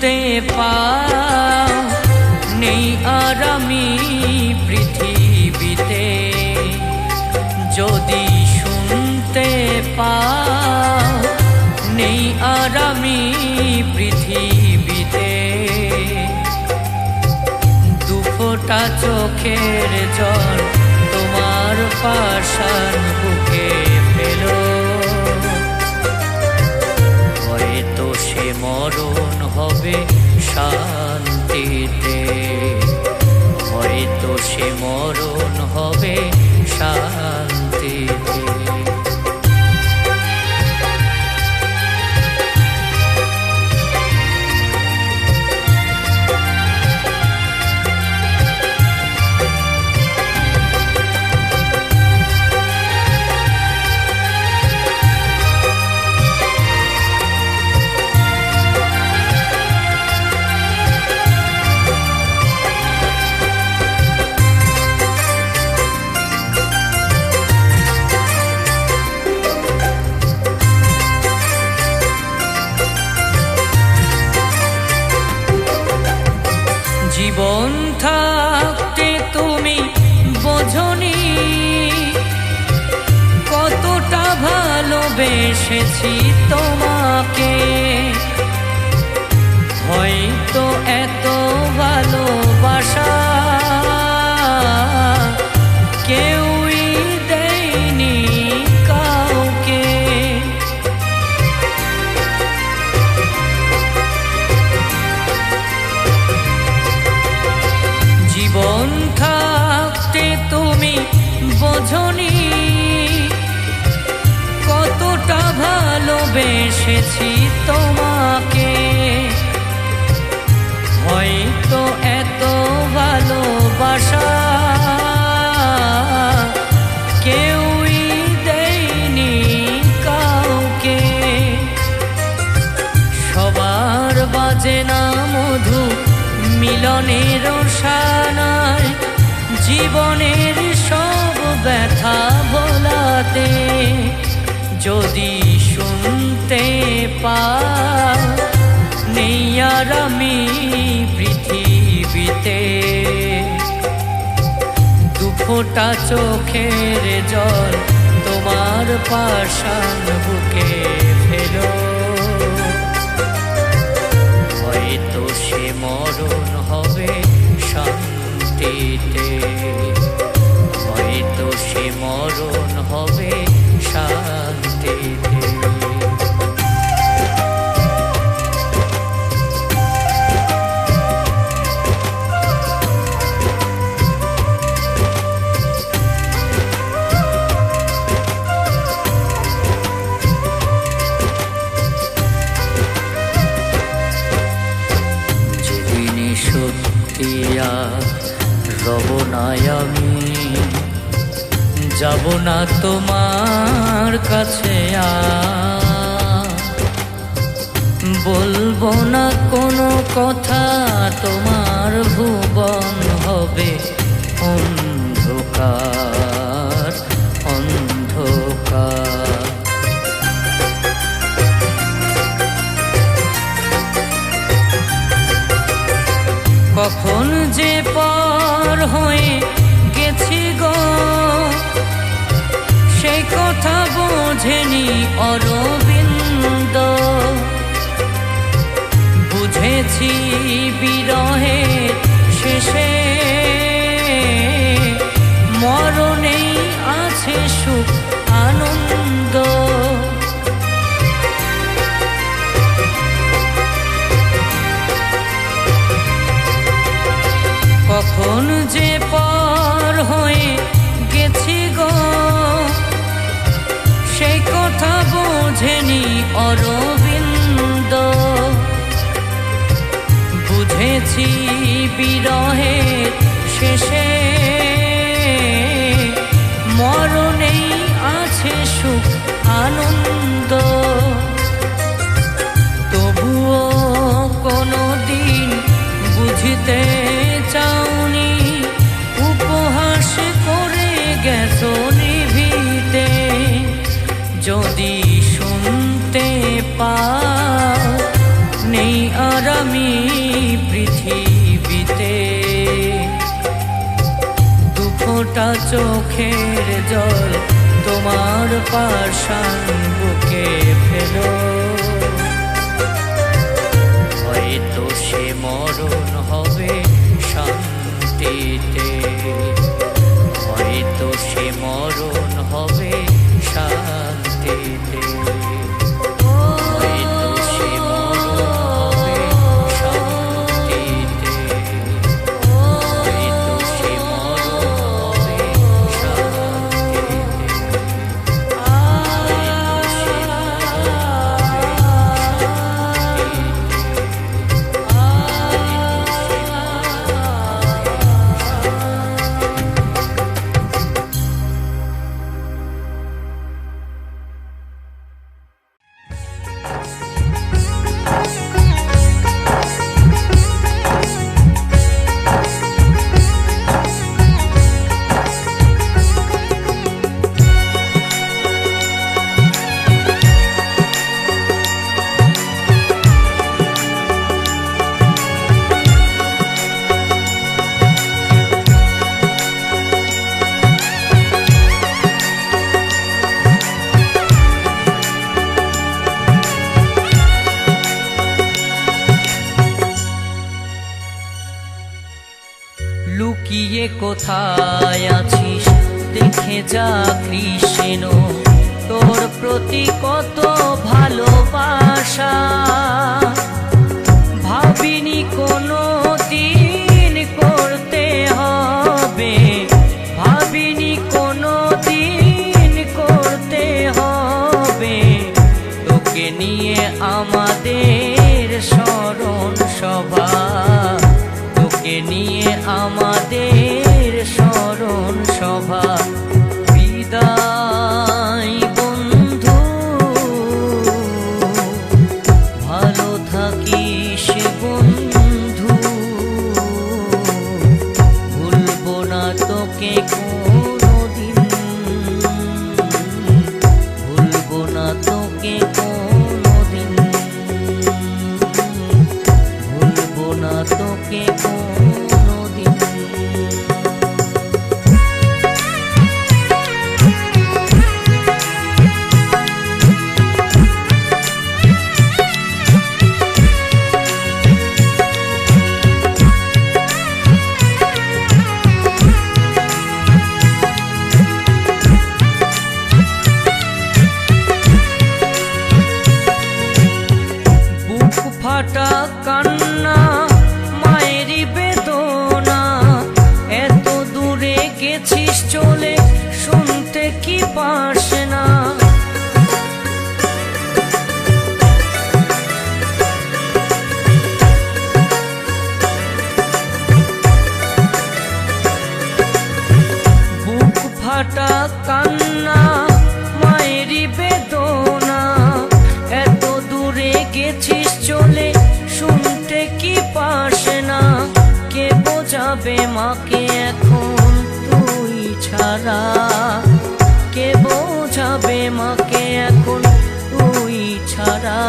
শুনতে পাও। নেই আর আমি পৃথিবীতে। যদি শুনতে পাও, নেই আর আমি পৃথিবীতে। দুফোটা চোখের জল তোমার পাশান বুকে ফেলো। হয়তো সে মরণ হবে শান্তিতে। হয়তো সে মরণ ভালোবেসেছি তোমাকে। হয়তো এত ভালোবাসা তোমাকে। হয়তো এত ভালোবাসা কেউই দেয়নি কাউকে। সবার বাজে না মধু মিলনের সানায় জীবনের সব ব্যথা ভোলাতে যদি শুনতে পাও নেই আর আমি পৃথিবীতে। দুফোটা চোখের জল তোমার পাশান বুকে ফেলো। হয়তো সে মরণ হবে শান্তিতে। বলব না কোনো কথা, তোমার ভুবন হবে অন্ধকার অন্ধকার। কখন যে পর হয়ে গেছি গো, সেই কথা বোঝেনি অরবিন্দ। বুঝেছি বিরহে শেষে। মরণেই আছে সুখ আনন্দ। বিরহের শেষে। মরণেই আছে সুখ, আনন্দ। তবুও কোনো দিন বুঝতে চাওনি, উপহাস করে গেছো নিভিতে। যদি শুনতে পাও, নেই হেঁটে দুফোটা চোখের জল তোমার পাশান বুকে ফেলো। হয়তো সে মরণ হবে শান্তিতে। হয়তো সে মরণ হবে শান্তিতে। কোথায় আছিস? দেখে যা কৃষ্ণ। তোর প্রতি কত ভালোবাসা। ভাবিনি কোনো দিন করতে হবে। ভাবিনি কোনো দিন করতে হবে। তোকে নিয়ে আমাদের স্মরণ সভা। তোকে নিয়ে আমাদের স্মরণ বোঝাবে মাকে এখন তুই ছাড়া। কে বোঝাবে মাকে এখন তুই ছাড়া?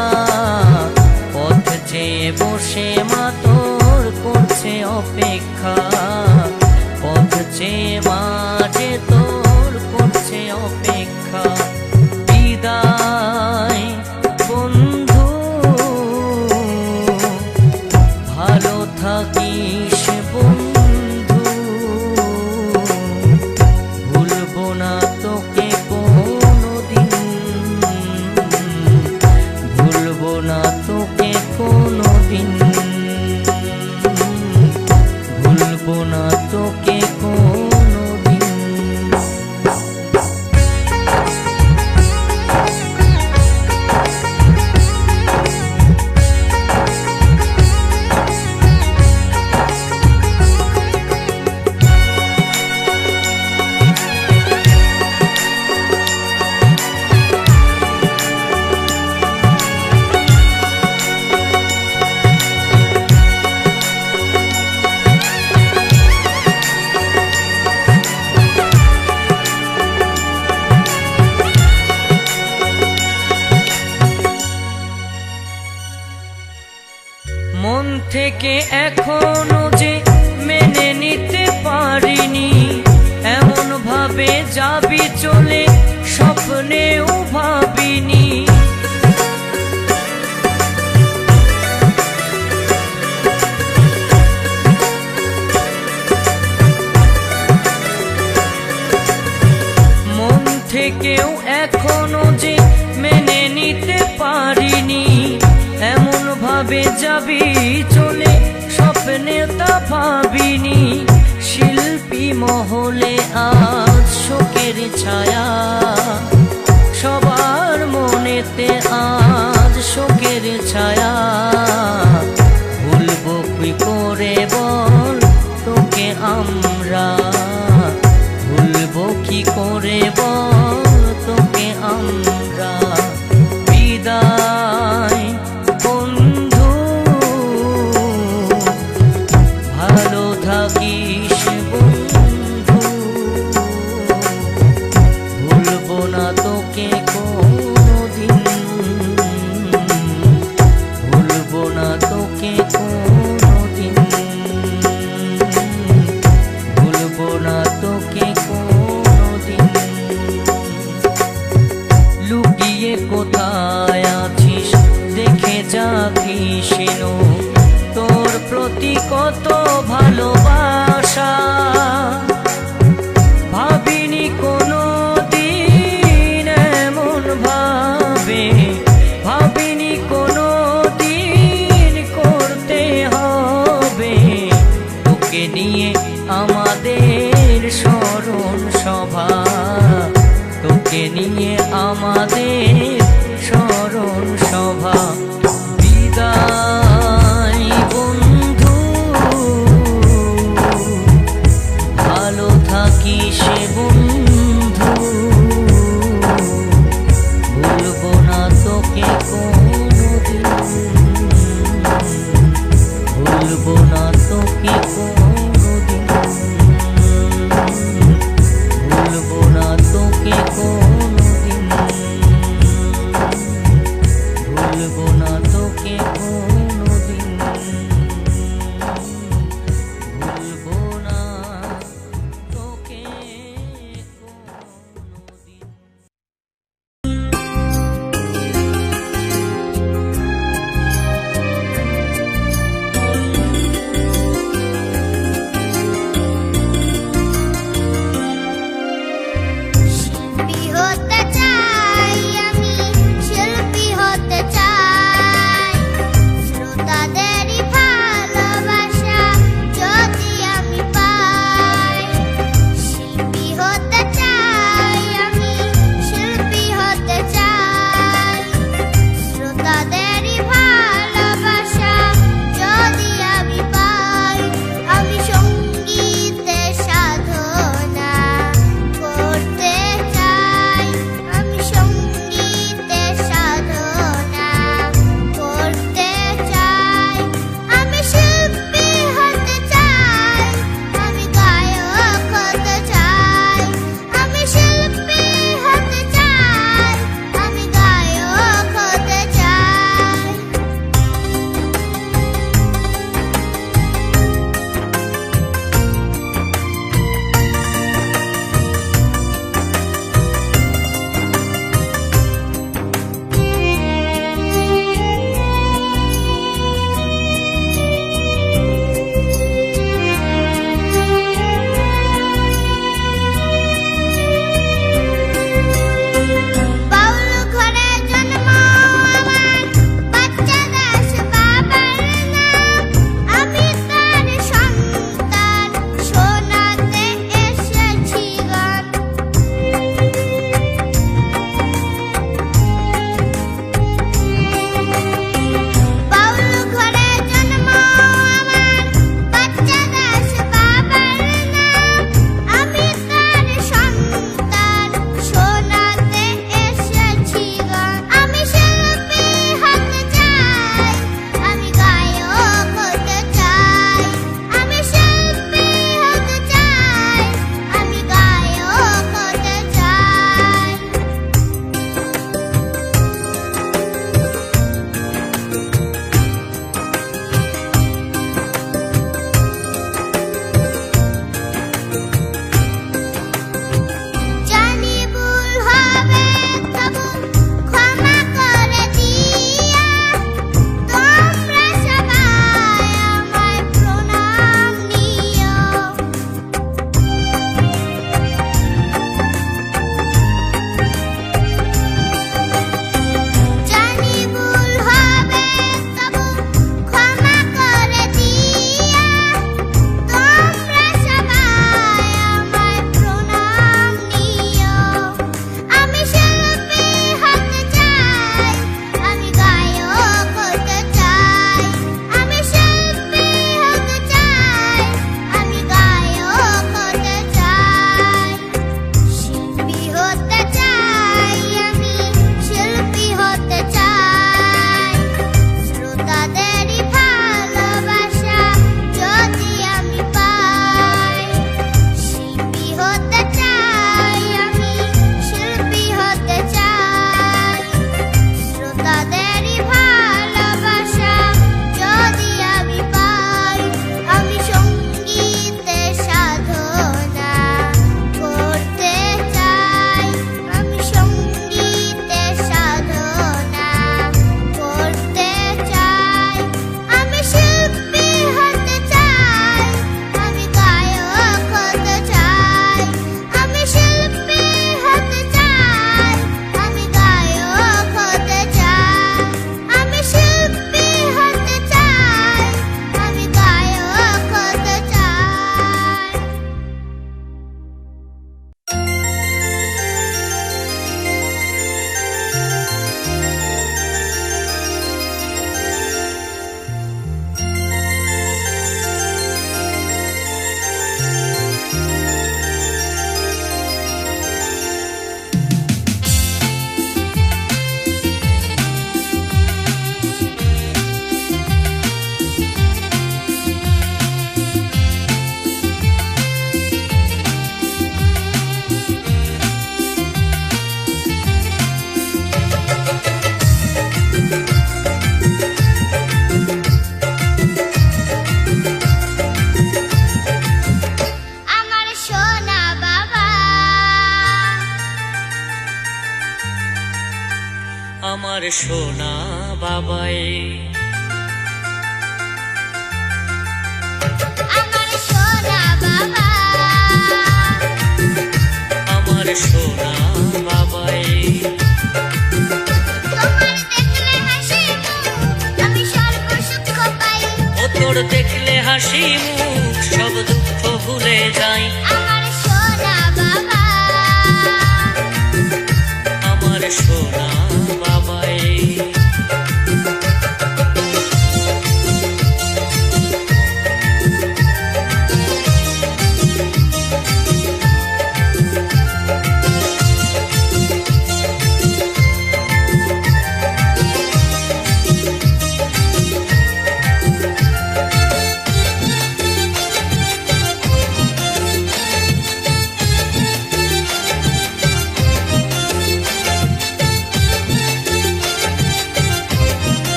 পথ চেয়ে বসে মা তোর করছে অপেক্ষা। পথ চেয়ে মা যে তোর করছে অপেক্ষা। মন থেকে এখনও যে মেনে নিতে পারিনি এমন ভাবে যাবি চলে, স্বপ্নেও ভাবিনি। মন থেকেও এখনও যে মেনে নিতে পারিনি এমন ভাবে যাবি পাবিনি শিল্পী মহলে আজ শোকের ছায়া। সবার মনেতে আজ শোকের ছায়া। রাখিসেন তোর প্রতি কত ভালোবাসা। ভাবিনি কোনো দিন এমন ভাবে। ভাবিনি কোনো দিন করতে হবে। তোকে নিয়ে আমাদের স্মরণ সভা। তোকে নিয়ে আমাদের আমি সর্ব সুখ পাই ও তোর দেখলে হাসি মুখ সব দুঃখ ভুলে যাই। আমার সোনা বাবা। আমার সোনা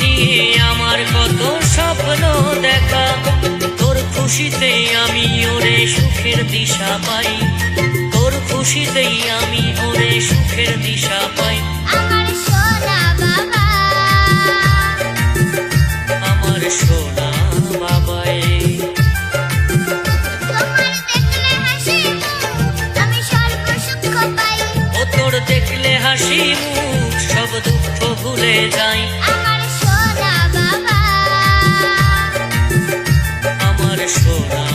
নিয়ে আমার কত স্বপ্ন দেখা। তোর খুশিতে আমি ওরে সুখের দিশা পাই। তোর খুশিতেই আমি ওরে সুখের দিশা পাই। আমার সোনা বাবা। আমার সোনা দেখলে হাসি মুখ সব দুঃখ ভুলে যাই। আমার